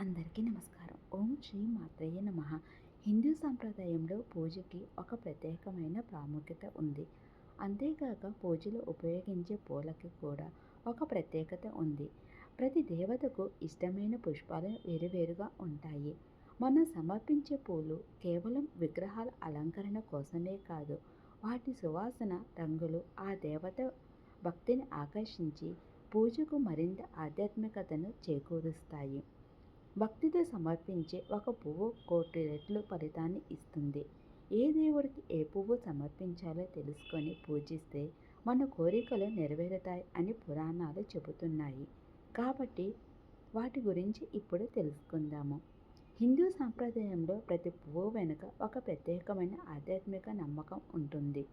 అందరికీ నమస్కారం. ఓం శ్రీ మాత్రయ్య నమ. హిందూ సాంప్రదాయంలో పూజకి ఒక ప్రత్యేకమైన ప్రాముఖ్యత ఉంది. అంతేకాక పూజలో ఉపయోగించే పూలకి కూడా ఒక ప్రత్యేకత ఉంది. ప్రతి దేవతకు ఇష్టమైన పుష్పాలు వేరువేరుగా ఉంటాయి. మనం సమర్పించే పూలు కేవలం విగ్రహాల అలంకరణ కోసమే కాదు వాటి సువాసన రంగులు ఆ దేవత భక్తిని ఆకర్షించి పూజకు మరింత ఆధ్యాత్మికతను చేకూరుస్తాయి. భక్తితో సమర్పించే ఒక పువ్వు కోటి రెట్లు ఫలితాన్ని ఇస్తుంది. ఏ దేవుడికి ఏ పువ్వు సమర్పించాలో తెలుసుకొని పూజిస్తే మన కోరికలు నెరవేరుతాయి అని పురాణాలు చెబుతున్నాయి. కాబట్టి వాటి గురించి ఇప్పుడు తెలుసుకుందాము. హిందూ సాంప్రదాయంలో ప్రతి పువ్వు వెనుక ఒక ప్రత్యేకమైన ఆధ్యాత్మిక నమ్మకం ఉంటుంది.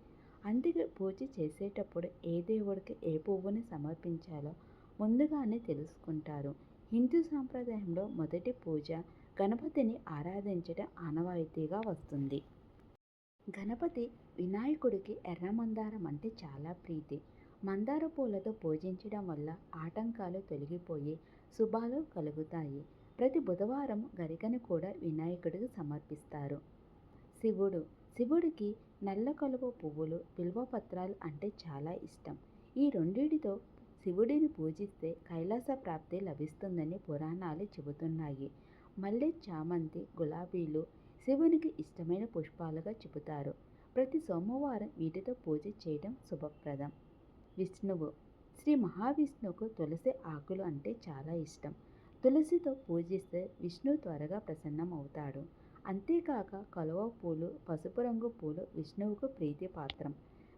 అందుకే పూజ చేసేటప్పుడు ఏ దేవుడికి ఏ పువ్వుని సమర్పించాలో ముందుగానే తెలుసుకుంటారు. హిందూ సాంప్రదాయంలో మొదటి పూజ గణపతిని ఆరాధించడం ఆనవాయితీగా వస్తుంది. గణపతి వినాయకుడికి ఎర్ర మందారం అంటే చాలా ప్రీతి. మందార పూలతో పూజించడం వల్ల ఆటంకాలు తొలగిపోయి శుభాలు కలుగుతాయి. ప్రతి బుధవారం గరికను కూడా వినాయకుడికి సమర్పిస్తారు. శివుడు. శివుడికి నల్ల కలువ పువ్వులు బిల్వపత్రాలు అంటే చాలా ఇష్టం. ఈ రెండింటితో శివుడిని పూజిస్తే కైలాస ప్రాప్తి లభిస్తుందని పురాణాలు చెబుతున్నాయి. మల్లె చామంతి గులాబీలు శివునికి ఇష్టమైన పుష్పాలుగా చెబుతారు. ప్రతి సోమవారం వీటితో పూజ చేయడం శుభప్రదం. విష్ణువు శ్రీ మహావిష్ణువుకు తులసి ఆకులు అంటే చాలా ఇష్టం. తులసితో పూజిస్తే విష్ణు త్వరగా ప్రసన్నం అవుతాడు అంతేకాక కలువ పూలు పసుపు రంగు పూలు విష్ణువుకు ప్రీతిపాత్రం.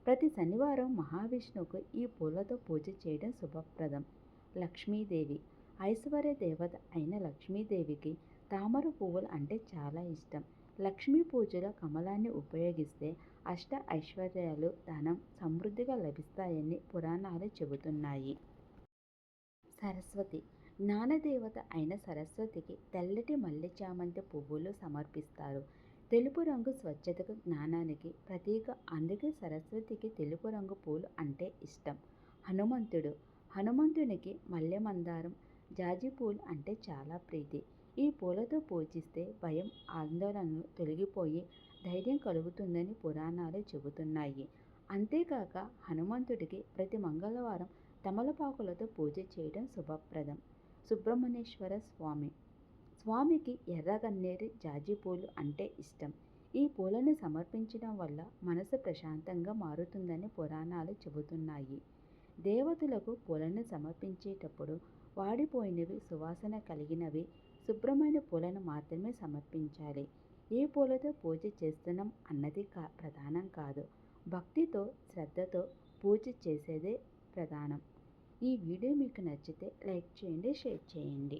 ప్రతి శనివారం మహావిష్ణువుకు ఈ పూలతో పూజ చేయడం శుభప్రదం. లక్ష్మీదేవి ఐశ్వర్య దేవత అయిన లక్ష్మీదేవికి తామర పువ్వులు అంటే చాలా ఇష్టం. లక్ష్మీ పూజలో కమలాన్ని ఉపయోగిస్తే అష్ట ఐశ్వర్యాలు ధనం సమృద్ధిగా లభిస్తాయని పురాణాలు చెబుతున్నాయి. సరస్వతి జ్ఞానదేవత అయిన సరస్వతికి తెల్లటి మల్లె చామంతి పువ్వులు సమర్పిస్తారు. తెలుపు రంగు స్వచ్ఛతకు జ్ఞానానికి ప్రతీక అందుకే సరస్వతికి తెలుపు రంగు పూలు అంటే ఇష్టం. హనుమంతుడు హనుమంతునికి మల్లెమందారం జాజిపూలు జాజి పూలు అంటే చాలా ప్రీతి. ఈ పూలతో పూజిస్తే భయం ఆందోళనలు తొలగిపోయి ధైర్యం కలుగుతుందని పురాణాలు చెబుతున్నాయి. అంతేకాక హనుమంతుడికి ప్రతి మంగళవారం తమలపాకులతో పూజ చేయడం శుభప్రదం. సుబ్రహ్మణ్యేశ్వర స్వామి స్వామికి ఎర్రగన్నేరు జాజి పూలు అంటే ఇష్టం. ఈ పూలను సమర్పించడం వల్ల మనసు ప్రశాంతంగా మారుతుందని పురాణాలు చెబుతున్నాయి. దేవతలకు పూలను సమర్పించేటప్పుడు వాడిపోయినవి సువాసన కలిగినవి శుభ్రమైన పూలను మాత్రమే సమర్పించాలి. ఏ పూలతో పూజ చేస్తున్నాం అన్నది కా ప్రధానం కాదు. భక్తితో శ్రద్ధతో పూజ చేసేదే ప్రధానం. ఈ వీడియో మీకు నచ్చితే లైక్ చేయండి షేర్ చేయండి.